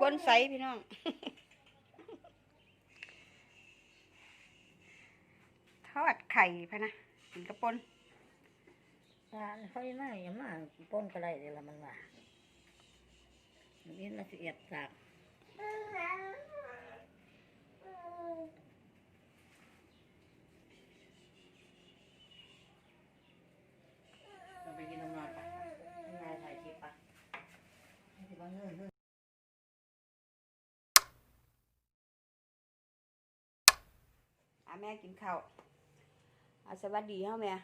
คนใสพี่น้อง ทอดไข่พะนะกินกระปนหวานค่อยังมาอย่ามาป้นก็ได้เลยละมันว่านี่ละเอียดจากเราไปกินน้ำนอนปะน้ำนายถ่ายคลิปปะให้ที่บ้านเงื่อนเงื่อน อะ แม่กินข้าวอะสวัสดีเฮาแม่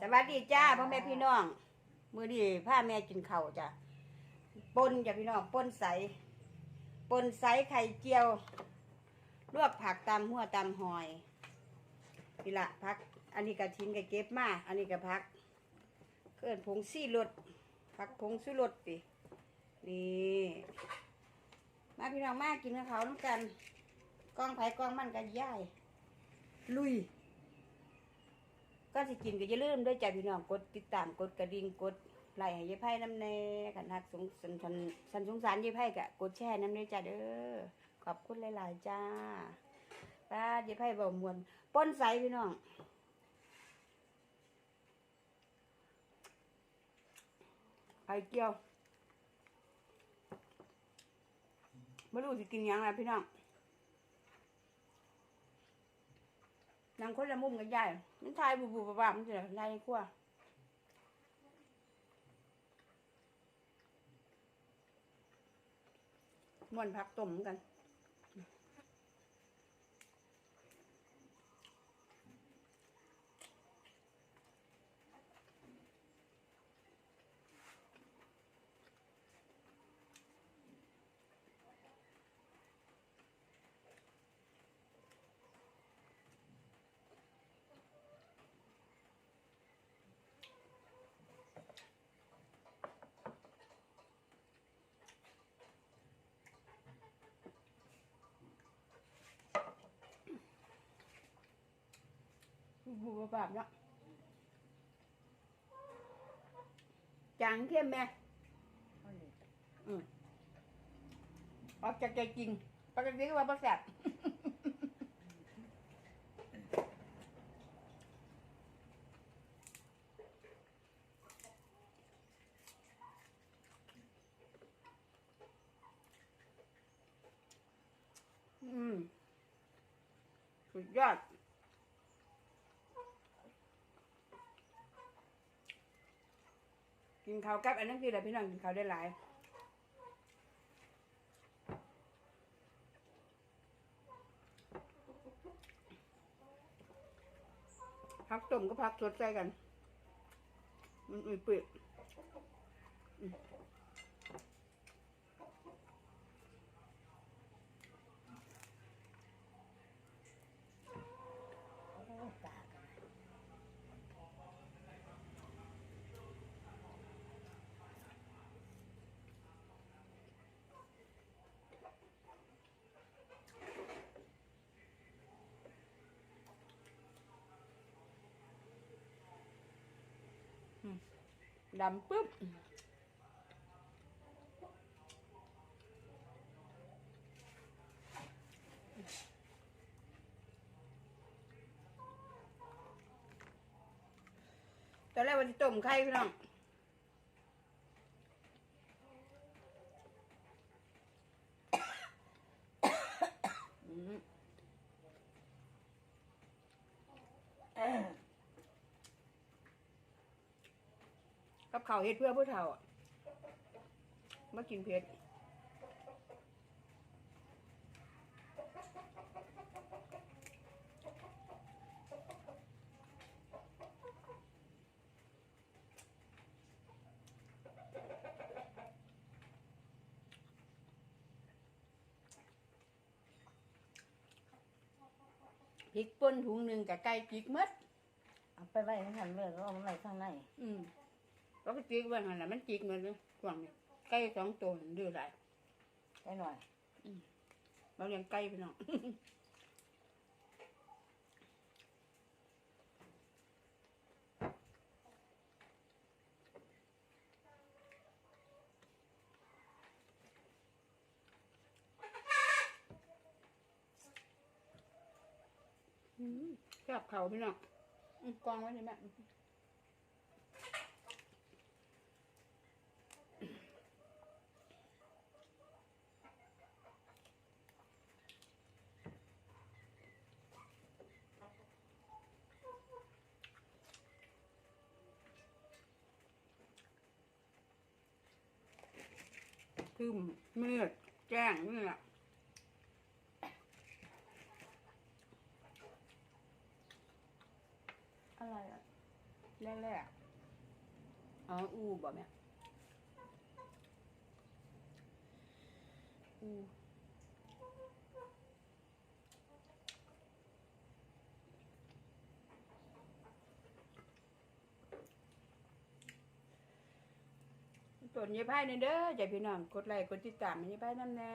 สวัสดีจ้าพ่อแม่พี่น้อง มื้อนี้พาแม่กินข้าวจ้ะปนจ้ะพี่น้องปนใสปนใสไข่เจียว ลวกผักตามหัวตามหอยนี่ละพัก อันนี้กระถินกะเก็บมาอันนี้กะพักเกินผงซี่รสพักผงสู้รสตินี่มาพี่น้องมากินกับเขาวน้ำกันกล้องไผ่กล้องมันกันย่าย ลุย ก็สิกินก็อย่าลืมด้วยจ้ะพี่น้องกดติดตามกดกระดิ่งกดไลค์ให้ยายไพ่น้ำแน่กันทักสงสันสันสันสงสารยายไพ่กะกดแชร์น้ำด้วยจ้ะเด้อขอบคุณหลาย ๆ จ้าป้ายายไพ่บามวนป้นใสพี่น้องไข่เจียวไม่รู้สิกินยังไงพี่น้อง นางคนละมุมกันใหญ่มันทายบูบูบ้าๆมันจะไล่ขั้วม่วนพักต้มกัน บูบูบ้าๆเนาะจางเข้มแม่เอาดิออกจากใจจริงปกติก็ว่าประแสบอืมสุดยอด กินข้าวกับอันนั้นคืออะไรพี่น้องกินข้าวได้หลายพักต้มก็พักสดใส่กัน มันมีเปลือ ดำปุ๊บตอนแรกวันจะต้มไข่พี่น้องอืม กับข้าวเฮ็ดเพื่อผู้เฒ่าอะมากินเผ็ดพริกป่นถุงหนึ่งกับไก่จิกหมดเอาไปไว้ข้างในเลยก็เอาไว้ข้างใน อืม เราก็จิกไว้หันน่ะมันจิกเหมือนเลยกว่างนี่ไก่สองตัวนั่นดื้อหลายได้หน่อยเราเลี้ยงไก่พี่น้องอแซ่บเขาพี่น้องอืมกองไว้ในแม่ คือมืดแจ้งนี่แหละอะไรอะแรกๆอ๋ออูบอกแม่อู ตัวนี้ไพ่ในเด้อใจพี่น้องกดไลค์กดติดตามนี้ไพ่น้ำแน่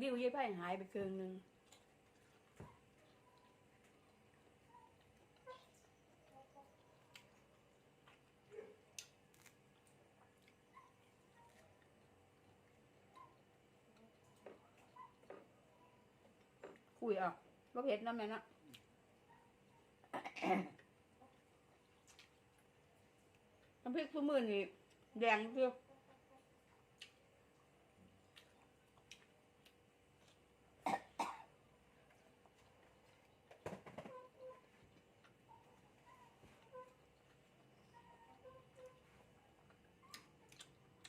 วิวยี่ไพ่หายไปครึ่งหนึ่ง คุยเอะบ่เผ็ดน้ำแม่นะน้ำพริกทุมือนี่แดงเชียว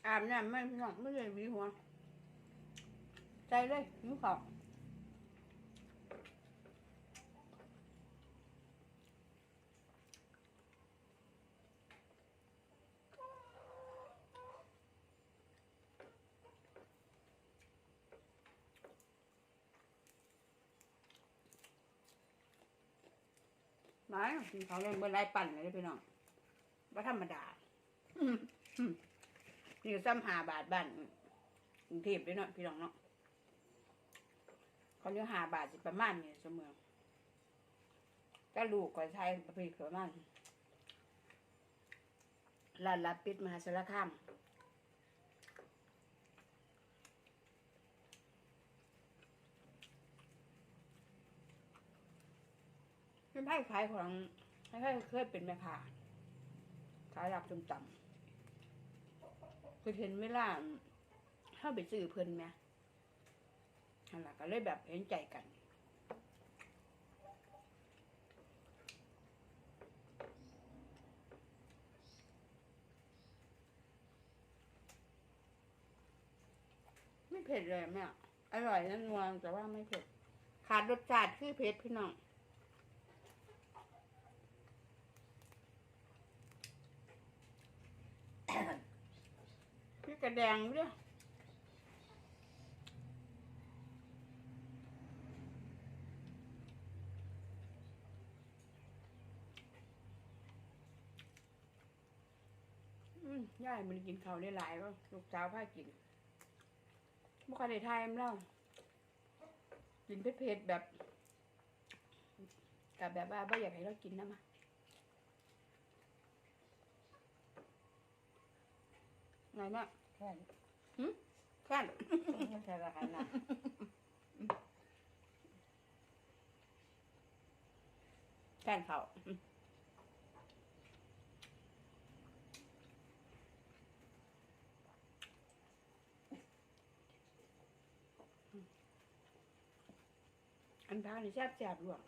อาบน้ำไม่หนักไม่เลยวีหัวใจเลยนิ้วขาไหนกินเขาเล่นเบอร์ไรปั่นเลยพี่น้องว่าธรรมดาอืมอืมนี่ซ้ำหาบาทบ้านกรุงเทพด้วยเนาะพี่น้องเนาะเขาเรียกหาบาทสิประมาณนี้เสมอก็ลูกก็ใช้ประเภทประมาณลานรับปิดมหาสารคาม เป็นไพ่ขายของให้ไพ่เคยเป็นแม่ค้าขายรับจมจำคือเห็นเวลาเข้าไปซื้อเพิ่นไหมนั่นแหละก็เลยแบบเห็นใจกันไม่เผ็ดเลยแม่อร่อยนะนวลแต่ว่าไม่เผ็ด ขาดรสชาติคือเผ็ดพี่น้อง กระแดงด้วยอืมย่ายมันกินเขาได้หลายก็ลูกสาวพากินบ่ค่อยได้ทายมันเล่ากินเผ็ดๆแบบกับแบบว่าไม่อยากให้เรากินนะมาไงแม่ แค่นี้แค่นไม่ใช่ละกันนะแค่นเขาอันพานี่แซ่บแซ่บๆด้วย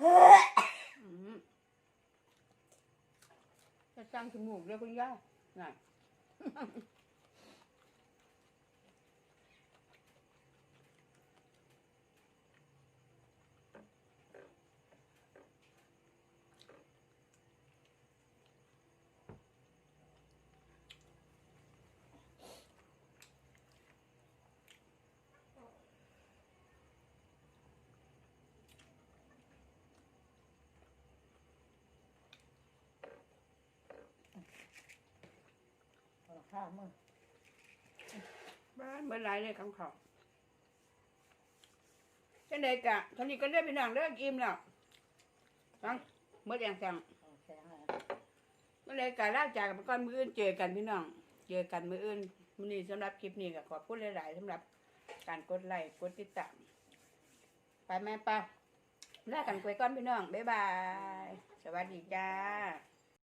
อืม จะจ้างจมูกเรียกคุณย่าน่ะ ข้าวมึงบ้านเมื่อไรเลยคำขอจังใดกะท่านี้ก็เรียกพี่น้องเลิกอิ่มแล้วฟังเมื่อแดงสั่งเอาแสงอะไรเมื่อไรกะลาจากกันไปก่อนมืออื่นเจอกันพี่น้อง เจอกันมืออื่นมื้อนี้สำหรับคลิปนี้ก็ขอบคุณหลายๆสำหรับการกดไลค์กดติดตามไปแม่ป้าลากันไปก่อนพี่น้องบ๊ายบาย สวัสดีจ้า